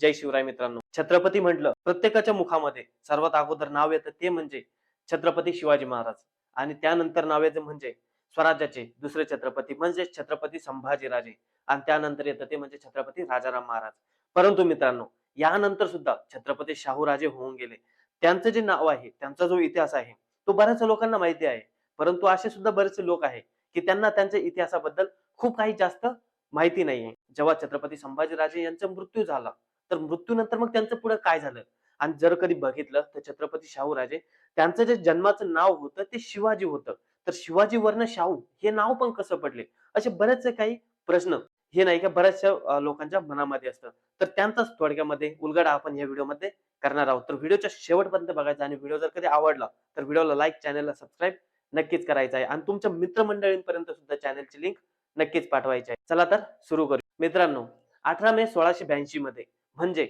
जय शिवराय मित्रांनो. छत्रपती म्हटलं प्रत्येकाच्या मुखामध्ये सर्वात अगोदर नाव येतं ते म्हणजे छत्रपती शिवाजी महाराज. आणि त्यानंतर नाव येतं म्हणजे स्वराज्याचे दुसरे छत्रपती म्हणजे छत्रपती संभाजीराजे. आणि त्यानंतर येतं ते म्हणजे छत्रपती राजाराम महाराज. परंतु मित्रांनो यानंतर सुद्धा छत्रपती शाहूराजे होऊन गेले. त्यांचं जे नाव आहे त्यांचा जो इतिहास आहे तो बऱ्याच लोकांना माहिती आहे. परंतु असे सुद्धा बरेचसे लोक आहे की त्यांना त्यांच्या इतिहासाबद्दल खूप काही जास्त माहिती नाहीये. जेव्हा छत्रपती संभाजीराजे यांचा मृत्यू झाला तर मृत्यूनंतर मग त्यांचं पुढे काय झालं? आणि जर कधी बघितलं तर छत्रपती शाहूराजे त्यांचं जे जन्माचं नाव होतं ते शिवाजी होतं. तर शिवाजी वर्ण शाहू हे नाव पण कसं पडले? असे बरेचसे काही प्रश्न. हे नाही का बऱ्याचशा लोकांच्या मनामध्ये असतं. तर त्यांचाच थोडक्यामध्ये उलगडा आपण या व्हिडिओमध्ये करणार आहोत. तर व्हिडिओच्या शेवटपर्यंत बघायचा आणि व्हिडिओ जर कधी आवडला तर व्हिडिओला लाईक चॅनलला सबस्क्राईब नक्कीच करायचं आहे. आणि तुमच्या मित्रमंडळींपर्यंत सुद्धा चॅनलची लिंक नक्कीच पाठवायची आहे. चला तर सुरू करू. मित्रांनो अठरा मे सोळाशे ब्याऐंशी मध्ये म्हणजे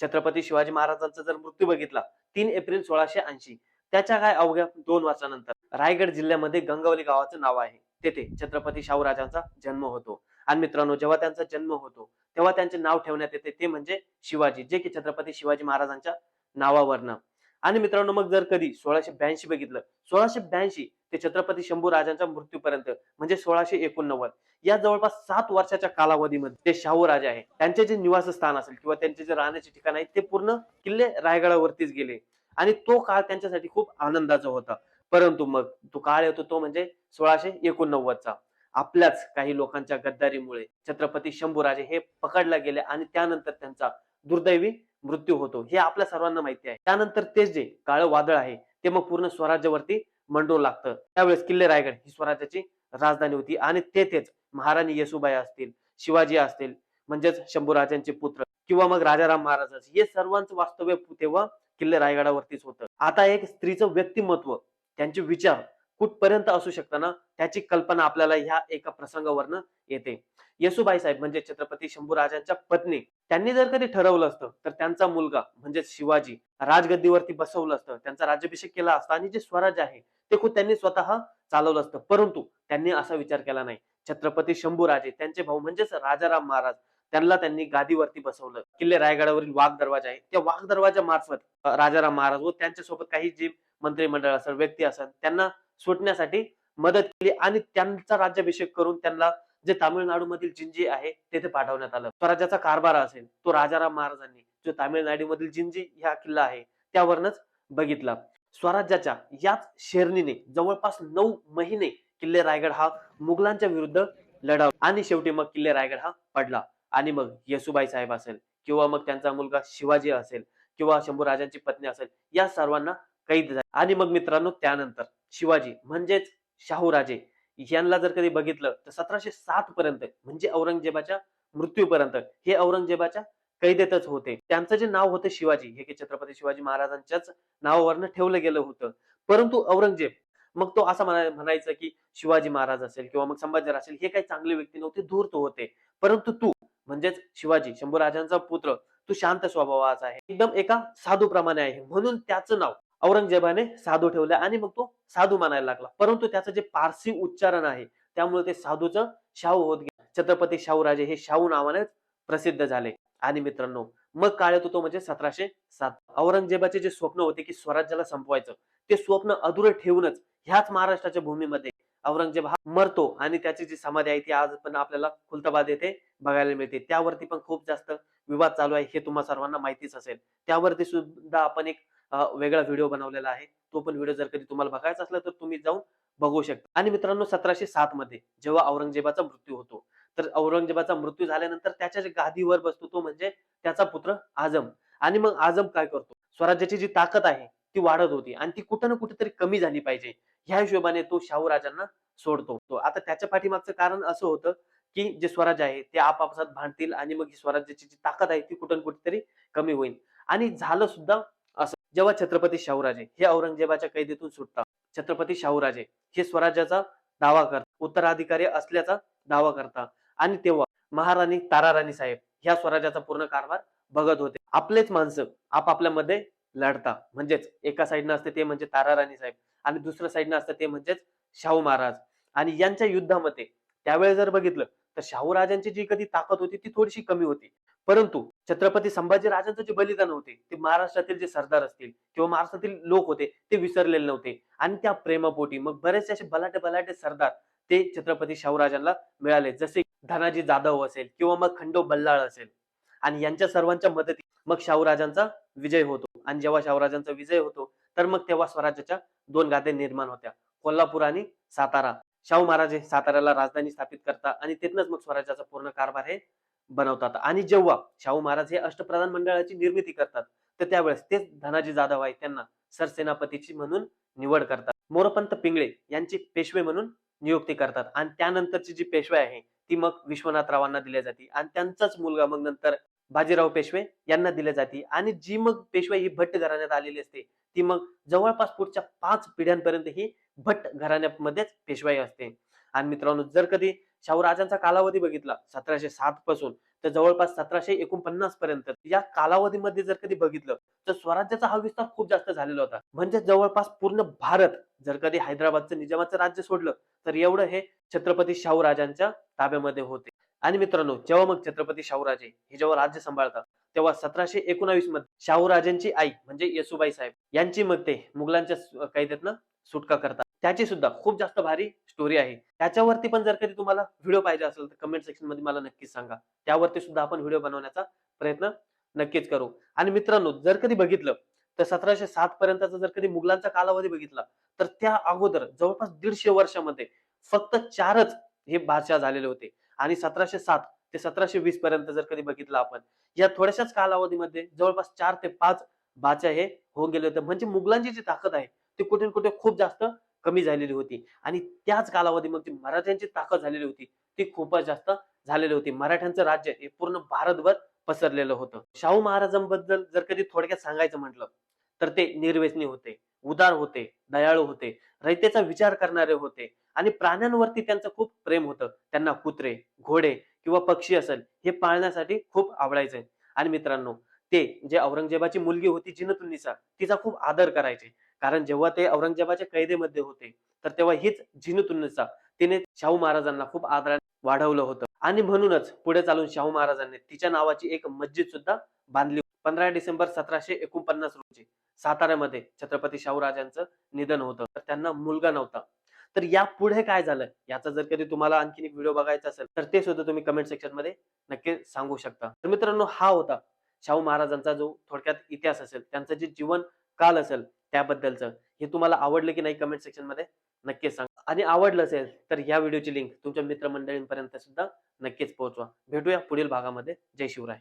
छत्रपती शिवाजी महाराजांचा जर मृत्यू बघितला तीन एप्रिल सोळाशे ऐंशी. त्याच्या काय अवघ्या दोन वर्षानंतर रायगड जिल्ह्यामध्ये गंगावली गावाचं नाव आहे. तेथे छत्रपती शाहूराजांचा जन्म होतो. आणि मित्रांनो जेव्हा त्यांचा जन्म होतो तेव्हा त्यांचे नाव ठेवण्यात येते ते म्हणजे शिवाजी. जे की छत्रपती शिवाजी महाराजांच्या नावावरनं. आणि मित्रांनो मग जर कधी सोळाशे ब्याऐंशी बघितलं सोळाशे ब्याऐंशी ते छत्रपती शंभू राजांच्या मृत्यूपर्यंत म्हणजे सोळाशे एकोणनव्वद या जवळपास सात वर्षाच्या कालावधीमध्ये ते शाहू राजे आहे त्यांचे जे निवासस्थान असेल किंवा त्यांचे जे राहण्याचे ठिकाण आहे ते पूर्ण किल्ले रायगडावरतीच गेले. आणि तो काळ त्यांच्यासाठी खूप आनंदाचा होता. परंतु मग तो काळ येतो तो म्हणजे सोळाशे एकोणनव्वदचा. आपल्याच काही लोकांच्या गद्दारीमुळे छत्रपती शंभूराजे हे पकडला गेले आणि त्यानंतर त्यांचा दुर्दैवी मृत्यू होतो हे आपल्या सर्वांना माहिती आहे. त्यानंतर तेच जे काळं वादळ आहे ते मग पूर्ण स्वराज्यावरती मंडू लागतं. त्यावेळेस किल्ले रायगड ही स्वराज्याची राजधानी होती आणि तेथेच महाराणी येसुबाई असतील शिवाजी असतील म्हणजेच शंभूराजांचे पुत्र किंवा मग राजाराम महाराज हे सर्वांचं वास्तव्य तेव्हा किल्ले रायगडावरतीच होतं. आता एक स्त्रीचं व्यक्तिमत्व त्यांचे विचार कुठपर्यंत असू शकतं ना त्याची कल्पना आपल्याला ह्या एका प्रसंगावरनं येते. येसुबाई साहेब म्हणजे छत्रपती शंभूराजांच्या पत्नी. त्यांनी जर कधी ठरवलं असतं तर त्यांचा मुलगा म्हणजे शिवाजी राजगद्दीवरती बसवलं असतं त्यांचा राज्याभिषेक केला असता आणि जे स्वराज्य आहे ते खुद त्यांनी स्वतः चालवलं असतं. परंतु त्यांनी असा विचार केला नाही. छत्रपती शंभूराजे त्यांचे भाऊ म्हणजेच राजाराम महाराज त्यांना त्यांनी गादीवरती बसवलं. किल्ले रायगडावरील वाघ दरवाजा आहे त्या वाघ दरवाजा मार्फत राजाराम महाराज व त्यांच्यासोबत काही जे मंत्रिमंडळ असेल व्यक्ती असेल त्यांना सुटण्यासाठी मदत केली आणि त्यांचा राज्याभिषेक करून त्यांना जे तामिळनाडू मधील जिंजी आहे तेथे पाठवण्यात आलं. स्वराज्याचा कारभार असेल तो राजाराम महाराजांनी जो तामिळनाडू मधील जिंजी ह्या किल्ला आहे त्यावरनच बघितला. स्वराज्याच्या याच शेरणीने जवळपास नऊ महिने किल्ले रायगड हा मुघलांच्या विरुद्ध लढावला आणि शेवटी मग किल्ले रायगड हा पडला. आणि मग येसुबाई साहेब असेल किंवा मग त्यांचा मुलगा शिवाजी असेल किंवा शंभूराजांची पत्नी असेल या सर्वांना कैद झाले. आणि मग मित्रांनो त्यानंतर शिवाजी म्हणजेच शाहूराजे यांना जर कधी बघितलं तर सतराशे सात पर्यंत म्हणजे औरंगजेबाच्या मृत्यूपर्यंत हे औरंगजेबाच्या कैदेतच होते. त्यांचं जे नाव होतं शिवाजी हे छत्रपती शिवाजी महाराजांच्याच नावावरनं ठेवलं गेलं होतं. परंतु औरंगजेब मग तो असं म्हणा म्हणायचं की शिवाजी महाराज असेल किंवा मग संभाजी असेल हे काही चांगले व्यक्ती नव्हते धूर्त होते. परंतु तू म्हणजेच शिवाजी शंभूराजांचा पुत्र तू शांत स्वभावाचा आहे. एकदम एका साधू प्रमाणे आहे. म्हणून त्याचं नाव औरंगजेबाने साधू ठेवले आणि मग तो साधू मानायला लागला. परंतु त्याचं जे पारसी उच्चारण आहे त्यामुळे ते साधूचं शाहू होत गेले. छत्रपती शाहूराजे हे शाहू नावाने प्रसिद्ध झाले. आणि मित्रांनो मग काळ येतो तो म्हणजे सतराशे सात. औरंगजेबाचे जे स्वप्न होते की स्वराज्याला संपवायचं ते स्वप्न अधुरे ठेवूनच ह्याच महाराष्ट्राच्या भूमीमध्ये औरंगजेब हा मरतो आणि त्याची जी समाधी आहे ती आज पण आपल्याला खुलताबाद येथे बघायला मिळते. त्यावरती पण खूप जास्त विवाद चालू आहे हे तुम्हा सर्वांना माहितीच असेल. त्यावरती सुद्धा आपण एक वेगळा व्हिडिओ बनवलेला आहे. तो पण व्हिडिओ जर कधी तुम्हाला बघायचा असला तर तुम्ही जाऊन बघू शकता. आणि मित्रांनो सतराशे सात मध्ये जेव्हा औरंगजेबाचा मृत्यू होतो तर औरंगजेबाचा मृत्यू झाल्यानंतर त्याच्या गादीवर बसतो तो म्हणजे त्याचा पुत्र आजम. आणि मग आजम काय करतो? स्वराज्याची जी ताकद आहे ती वाढत होती आणि ती कुठं ना कुठेतरी कमी झाली पाहिजे. ह्या हिशोबाने तो शाहू राजांना सोडतो. तो आता त्याच्या पाठीमागचं कारण असं होतं की जे स्वराज्य आहे ते आपापसात भांडतील आणि मग ही स्वराज्याची जी ताकद आहे ती कुठं कुठेतरी कमी होईल. आणि झालं सुद्धा जेव्हा छत्रपती शाहूराजे हे औरंगजेबाच्या कैदेतून सुटतात छत्रपती शाहूराजे हे स्वराज्याचा दावा करतात उत्तराधिकारी असल्याचा दावा करतात आणि तेव्हा महाराणी ताराराणी साहेब ह्या स्वराज्याचा पूर्ण कारभार बघत होते. आपलेच माणसं आपापल्यामध्ये लढता म्हणजेच एका साईडनं असते ते म्हणजे ताराराणी साहेब आणि दुसऱ्या साईडनं असतं ते म्हणजेच शाहू महाराज. आणि यांच्या युद्धामध्ये त्यावेळेस जर बघितलं तर शाहू राजांची जी कधी ताकद होती ती थोडीशी कमी होती. परंतु छत्रपती संभाजी राजांचं जे बलिदान होते ते महाराष्ट्रातील जे सरदार असतील किंवा महाराष्ट्रातील लोक होते ते विसरलेले नव्हते. आणि त्या प्रेमापोटी मग बरेचसे असे बलाटे बलाटे सरदार ते छत्रपती शाहूराजांना मिळाले. जसे धनाजी जाधव असेल किंवा मग खंडो बल्लाळ असेल. आणि यांच्या सर्वांच्या मदती मग शाहूराजांचा विजय होतो. आणि जेव्हा शाहूराजांचा विजय होतो तर मग तेव्हा स्वराज्याच्या दोन गाद्या निर्माण होत्या. कोल्हापूर आणि सातारा. शाहू महाराज हे साताऱ्याला राजधानी स्थापित करता आणि तिथनंच मग स्वराज्याचा पूर्ण कारभार हे बनवतात. आणि जेव्हा शाहू महाराज हे अष्टप्रधान मंडळाची निर्मिती करतात तर त्यावेळेस तेच धनाजी जाधव आहे त्यांना सरसेनापतीची म्हणून निवड करतात. मोरपंत पिंगळे यांची पेशवे म्हणून नियुक्ती करतात. आणि त्यानंतरची जी पेशवे आहे ती मग विश्वनाथरावांना दिली जाते. आणि त्यांचाच मुलगा मग नंतर बाजीराव पेशवे यांना दिली जाते. आणि जी मग पेशवे ही भट्ट घराण्यात आलेली असते ती मग जवळपास पुढच्या पाच पिढ्यांपर्यंत ही भट्ट घराण्यामध्येच पेशवाई असते. आणि मित्रांनो जर कधी शाहू राजांचा कालावधी बघितला सतराशे सात पासून तर जवळपास सतराशे एकोणपन्नास पर्यंत या कालावधीमध्ये जर कधी बघितलं तर स्वराज्याचा हा विस्तार खूप जास्त झालेला होता. म्हणजे जवळपास पूर्ण भारत जर कधी हैदराबादचं निजामाचं राज्य सोडलं तर एवढं हे छत्रपती शाहू राजांच्या ताब्यामध्ये होते. आणि मित्रांनो जेव्हा मग छत्रपती शाहूराजे हे जेव्हा राज्य सांभाळतात तेव्हा सतराशे एकोणावीसमध्ये शाहूराजांची आई म्हणजे येसुबाई साहेब यांची मग ते मुघलांच्या सु- सुटका करतात. त्याची सुद्धा खूप जास्त भारी स्टोरी आहे. त्याच्यावरती पण जर कधी तुम्हाला व्हिडिओ पाहिजे असेल तर कमेंट सेक्शनमध्ये मला नक्कीच सांगा. त्यावरती सुद्धा आपण व्हिडिओ बनवण्याचा प्रयत्न नक्कीच करू. आणि मित्रांनो जर कधी बघितलं तर सतराशे सात पर्यंतचा जर कधी मुघलांचा कालावधी बघितला तर त्या अगोदर जवळपास दीडशे वर्षामध्ये फक्त चारच हे बादशाह झालेले होते. आणि सतराशे सात ते सतराशे वीस पर्यंत जर कधी बघितलं आपण या थोड्याशाच कालावधीमध्ये जवळपास चार ते पाच बाच्या हे होऊन गेले होते. म्हणजे मुघलांची जी ताकद आहे ती कुठे न कुठे खूप जास्त कमी झालेली होती. आणि त्याच कालावधीमध्ये मराठ्यांची ताकद झालेली होती ती खूपच जास्त झालेली होती. मराठ्यांचं राज्य हे पूर्ण भारतभर पसरलेलं होतं. शाहू महाराजांबद्दल जर कधी थोडक्यात सांगायचं म्हटलं तर ते निर्व्यसनी होते उदार होते दयाळू होते रयतेचा विचार करणारे होते. आणि प्राण्यांवरती त्यांचं खूप प्रेम होतं. त्यांना कुत्रे घोडे किंवा पक्षी असेल हे पाळण्यासाठी खूप आवडायचे. आणि मित्रांनो ते जे औरंगजेबाची मुलगी होती जिनतुन्निसा तिचा खूप आदर करायचे. कारण जेव्हा ते औरंगजेबाच्या कैदेमध्ये होते तर तेव्हा हीच जिनतुन्निसा तिने शाहू महाराजांना खूप आदराने वाढवलं होतं. आणि म्हणूनच पुढे चालून शाहू महाराजांनी तिच्या नावाची एक मस्जिद सुद्धा बांधली पंधरा डिसेंबर सतराशे एकोणपन्नास रोजी साताऱ्यामध्ये छत्रपती शाहू राजांचं निधन होतं. तर त्यांना मुलगा नव्हता. तर या पुढे काय झालं? याचा जर कधी तुम्हाला आणखीन एक व्हिडिओ बघायचा असेल तर ते सुद्धा तुम्ही कमेंट सेक्शनमध्ये नक्की सांगू शकता. तर मित्रांनो हा होता शाहू महाराजांचा जो थोडक्यात इतिहास असेल त्यांचं जे जीवन काल असेल त्याबद्दलचं. हे तुम्हाला आवडलं की नाही कमेंट सेक्शनमध्ये नक्कीच सांगा. आणि आवडलं असेल तर या व्हिडिओची लिंक तुमच्या मित्रमंडळींपर्यंत सुद्धा नक्कीच पोहोचवा. भेटूया पुढील भागामध्ये. जय शिवराय.